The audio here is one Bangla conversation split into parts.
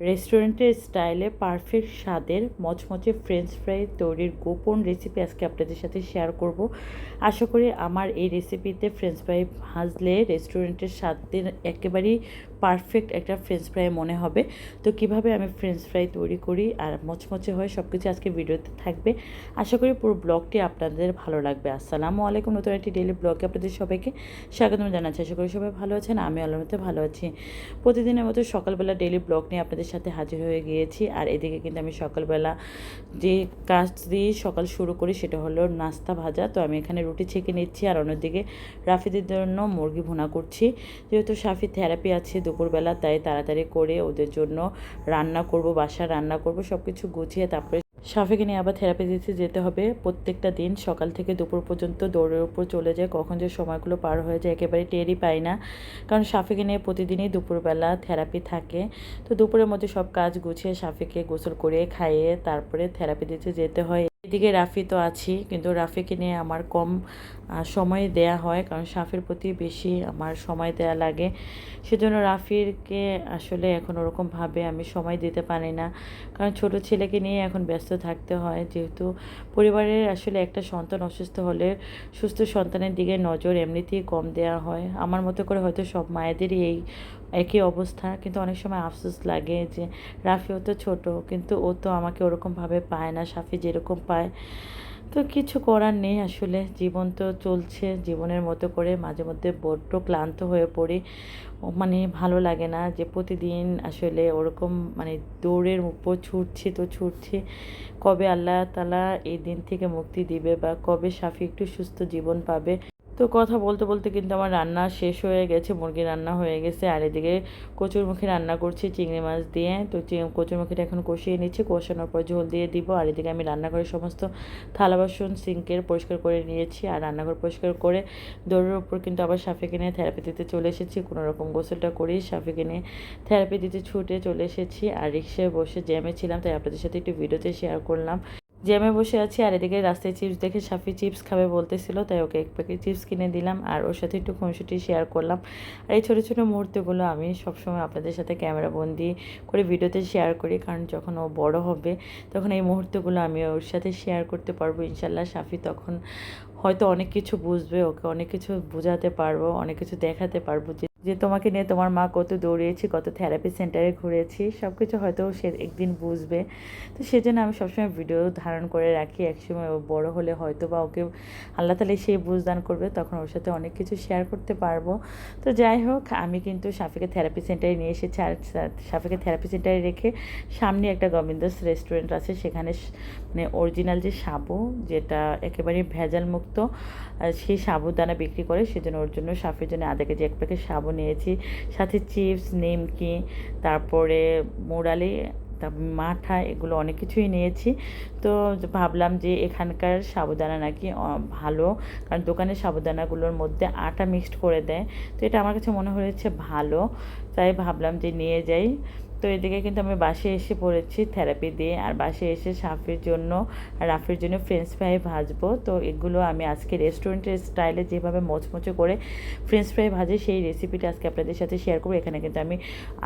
রেস্টুরেন্টের স্টাইলে পারফেক্ট স্বাদের মচমচে ফ্রেঞ্চ ফ্রাই তৈরির গোপন রেসিপি আজকে আপনাদের সাথে শেয়ার করব। আশা করি আমার এই রেসিপিতে ফ্রেঞ্চ ফ্রাই ভাজলে রেস্টুরেন্টের স্বাদের একেবারেই পারফেক্ট একটা ফ্রেঞ্চ ফ্রাই মনে হবে। তো কীভাবে আমি ফ্রেঞ্চ ফ্রাই তৈরি করি আর মচমচে হয় সব কিছু আজকে ভিডিওতে থাকবে, আশা করি পুরো ব্লগটি আপনাদের ভালো লাগবে। আসসালামু আলাইকুম, নতুন একটি ডেলি ব্লগে আপনাদের সবাইকে স্বাগতম জানাচ্ছি। আশা করি সবাই ভালো আছেন আমি আলমতে ভালো আছি। প্রতিদিনের মতো সকালবেলা ডেলি ব্লগ নিয়ে আপনাদের সাথে হাজির হয়ে গিয়েছি। আর এদিকে কিন্তু আমি সকালবেলা যে কাজ দিয়ে সকাল শুরু করি সেটা হলো নাস্তা ভাজা। তো আমি এখানে রুটি ছেঁকে নিচ্ছি আর অন্যদিকে রাফিদের জন্য মুরগি ভুনা করছি। যেহেতু সাফি থেরাপি আছে দুপুরবেলা, তাই তাড়াতাড়ি করে ওদের জন্য রান্না করব বাসা রান্না করব সব কিছু গুছিয়ে তারপরে সাফিকে নিয়ে আবার থেরাপি দিতে যেতে হবে। প্রত্যেকটা দিন সকাল থেকে দুপুর পর্যন্ত দৌড়ের উপর চলে যায়। কখন যে সময়গুলো পার হয়ে যায় একেবারে টেরই পাই না। কারণ সাফিকে নিয়ে প্রতিদিনই দুপুরবেলা থেরাপি থাকে। তো দুপুরের মধ্যে সব কাজ গুছিয়ে সাফিকে গোসল করে খাইয়ে তারপরে থেরাপি দিতে যেতে হয়। এদিকে রাফি তো আছি, কিন্তু রাফিকে নিয়ে আমার কম সময় দেয়া হয়, কারণ সাফির প্রতি বেশি আমার সময় দেয়া লাগে। সেজন্য রাফিরকে আসলে এখন ওরকমভাবে আমি সময় দিতে পারি না, কারণ ছোট ছেলেকে নিয়ে এখন ব্যস্ত থাকতে হয়। যেহেতু পরিবারের আসলে একটা সন্তান অসুস্থ হলে সুস্থ সন্তানের দিকে নজর এমনিতেই কম দেওয়া হয়। আমার মতো করে হয়তো সব মায়েদেরই এই একই অবস্থা। কিন্তু অনেক সময় আফসোস লাগে যে রাফিও তো ছোট, কিন্তু ও তো আমাকে ওরকমভাবে পায় না, সাফি যেরকম পায়। তো কিছু করার নেই আসলে, জীবন তো চলছে, জীবনের মতো করে মাঝে মধ্যে বড্ড ক্লান্ত হয়ে পড়ি। মানে ভালো লাগে না যে, প্রতিদিন আসলে ওরকম মানে দৌড়ের উপর ছুটছি তো ছুটছি, কবে আল্লাহ তালা এই দিন থেকে মুক্তি দিবে বা কবে সাফি একটু সুস্থ জীবন পাবে। তো কথা বলতে বলতে কিন্তু আমার রান্না শেষ হয়ে গেছে মুরগি রান্না হয়ে গেছে। আর এদিকে কচুরমুখী রান্না করছি চিংড়ি মাছ দিয়ে। তো কচুরমুখিটা এখন কষিয়ে নিচ্ছি, কষানোর পর ঝোল দিয়ে দিব। আর এদিকে আমি রান্নাঘরের সমস্ত থালা বাসন সিঙ্কের পরিষ্কার করে নিয়েছি। আর রান্নাঘর পরিষ্কার করে দৌড়ের উপর কিন্তু আবার সাফিকে নিয়ে থেরাপি দিতে চলে এসেছি। কোনো রকম গোসলটা করেই সাফিকে নিয়ে থেরাপি দিতে ছুটে চলে এসেছি। আর রিক্সায় বসে জ্যামে ছিলাম, তাই আপনাদের সাথে একটু ভিডিওতে শেয়ার করলাম। জ্যামে বসে আছি আর এদিকে রাস্তায় চিপস দেখে সাফি চিপস খাবে বলতেছিল, তাই ওকে এক প্যাকেট চিপস কিনে দিলাম আর ওর সাথে একটু খুনসুটি শেয়ার করলাম। আর এই ছোটো ছোটো মুহূর্তগুলো আমি সবসময় আপনাদের সাথে ক্যামেরা বন্দি করে ভিডিওতে শেয়ার করি, কারণ যখন ও বড় হবে, তখন এই মুহূর্তগুলো আমি ওর সাথে শেয়ার করতে পারব, ইনশাল্লাহ। সাফি তখন হয়তো অনেক কিছু বুঝবে, ওকে অনেক কিছু বোঝাতে পারব, অনেক কিছু দেখাতে পারব যে যে তোমাকে নিয়ে তোমার মা কত দৌড়িয়েছি, কত থেরাপি সেন্টারে ঘুরেছি সব কিছু হয়তো সে একদিন বুঝবে। তো সেজন্য আমি সবসময় ভিডিও ধারণ করে রাখি, একসময় বড় হলে হয়তো বা ওকে আল্লাহ তালে সেই বুঝদান করবে, তখন ওর সাথে অনেক কিছু শেয়ার করতে পারব। তো যাই হোক, আমি কিন্তু সাফিকে থেরাপি সেন্টারে নিয়ে এসেছি আর সাফিকে থেরাপি সেন্টারে রেখে সামনে একটা গোবিন্দাস রেস্টুরেন্ট আছে, সেখানে মানে অরিজিনাল যে সাবু, যেটা একেবারে ভেজাল মুক্ত সেই সাবুদানা বিক্রি করে, সেজন্য ওর জন্য সাফির জন্য আধা কেজি এক প্যাকেট সাবু নিয়েছি। সাথে চিপস নিমকি তারপরে মোড়ালি তার মাঠা, এগুলো অনেক কিছুই নিয়েছি। তো ভাবলাম যে এখানকার সাবুদানা নাকি ভালো। কারণ দোকানের সাবুদানাগুলোর মধ্যে আটা মিক্সড করে দেয়। তো এটা আমার কাছে মনে হয়েছে ভালো। তাই ভাবলাম যে নিয়ে যাই। তো এদিকে কিন্তু আমি বাসে এসে পড়েছি থেরাপি দিয়ে। আর বাসে এসে সাফির জন্য রাফির জন্য ফ্রেঞ্চ ফ্রাই ভাজবো। তো এগুলো আমি আজকে রেস্টুরেন্টের স্টাইলে যেভাবে মচমচে করে ফ্রেঞ্চ ফ্রাই ভাজি, সেই রেসিপিটা আজকে আপনাদের সাথে শেয়ার করব। এখানে কিন্তু আমি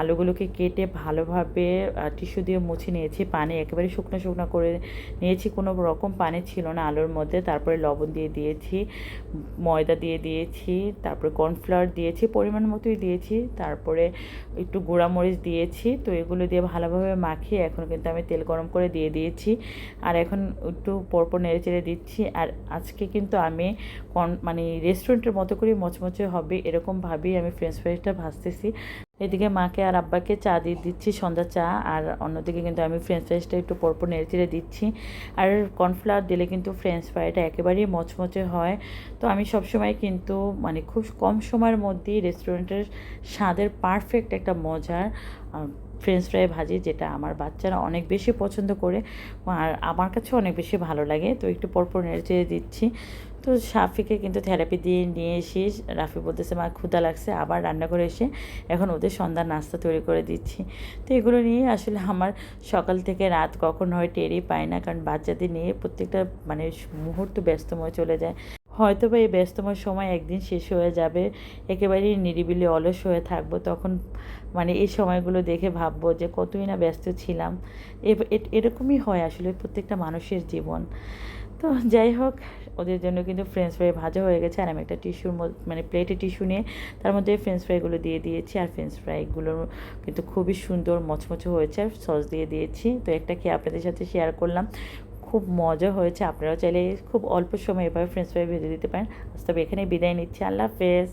আলুগুলোকে কেটে ভালোভাবে টিস্যু দিয়ে মুছে নিয়েছি। পানি একেবারে শুকনো শুকনো করে নিয়েছি। কোনো রকম পানি ছিল না আলুর মধ্যে। তারপরে লবণ দিয়ে দিয়েছি, ময়দা দিয়ে দিয়েছি, তারপরে কর্নফ্লাওয়ার দিয়েছি, পরিমাণ মতোই দিয়েছি। তারপরে একটু গুঁড়ামরিচ দিয়েছি। তো এগুলো দিয়ে ভালোভাবে মাখিয়ে এখন কিন্তু আমি তেল গরম করে দিয়ে দিয়েছি। আর এখন একটু পরপর নেড়ে চেড়ে দিচ্ছি। আর আজকে কিন্তু আমি কন মানে রেস্টুরেন্টের মতো করে মচমচে হবে এরকমভাবেই আমি ফ্রেঞ্চ ফ্রাইসটা ভাজতেছি। এদিকে মাকে আর আব্বাকে চা দিয়ে দিচ্ছি, সন্ধ্যা চা। আর অন্যদিকে কিন্তু আমি ফ্রেঞ্চ ফ্রাইসটা একটু পরপর নেড়ে চেড়ে দিচ্ছি। আর কর্নফ্লাওয়ার দিলে কিন্তু ফ্রেঞ্চ ফ্রাইটা একেবারেই মচমচে হয়। তো আমি সবসময় কিন্তু মানে খুব কম সময়ের মধ্যেই রেস্টুরেন্টের স্বাদের পারফেক্ট একটা মজার ফ্রেঞ্চ ফ্রাই ভাজি, যেটা আমার বাচ্চারা অনেক বেশি পছন্দ করে আর আমার কাছেও অনেক বেশি ভালো লাগে। তো একটু পরপর নেড়ে দিচ্ছি। তো সাফিকে কিন্তু থেরাপি দিয়ে নিয়ে এসে রাফি বলতেছে, মা ক্ষুদা লাগছে। আবার রান্না করে এসে এখন ওদের সন্ধ্যার নাস্তা তৈরি করে দিচ্ছি। তো এগুলো নিয়ে আসলে আমার সকাল থেকে রাত কখন হয় টেরই পায় না, কারণ বাচ্চাদের নিয়ে প্রত্যেকটা মানে মুহূর্ত ব্যস্তময় চলে যায়। হয়তো বা এই ব্যস্তময় সময় একদিন শেষ হয়ে যাবে, একেবারেই নিরিবিলি অলস হয়ে থাকব, তখন মানে এই সময়গুলো দেখে ভাববো যে কতই না ব্যস্ত ছিলাম। এরকমই হয় আসলে প্রত্যেকটা মানুষের জীবন। তো যাই হোক, ওদের জন্য কিন্তু ফ্রেঞ্চ ফ্রাই ভাজা হয়ে গেছে, আর আমি একটা টিস্যুর মানে প্লেটে টিস্যু নিয়ে তার মধ্যে ফ্রেঞ্চ ফ্রাইগুলো দিয়ে দিয়েছি, আর ফ্রেঞ্চ ফ্রাইগুলো কিন্তু খুবই সুন্দর মচমচে হয়েছে, আর সস দিয়ে দিয়েছি। তো একটা খেয়ে আপনাদের সাথে শেয়ার করলাম। খুব মজা হয়েছে। আপনারাও চাইলে খুব অল্প সময় এভাবে ফ্রেঞ্চ ফ্রাই ভেজে দিতে পারেন। তবে এখানে বিদায় নিচ্ছি। আল্লাহ হাফেজ।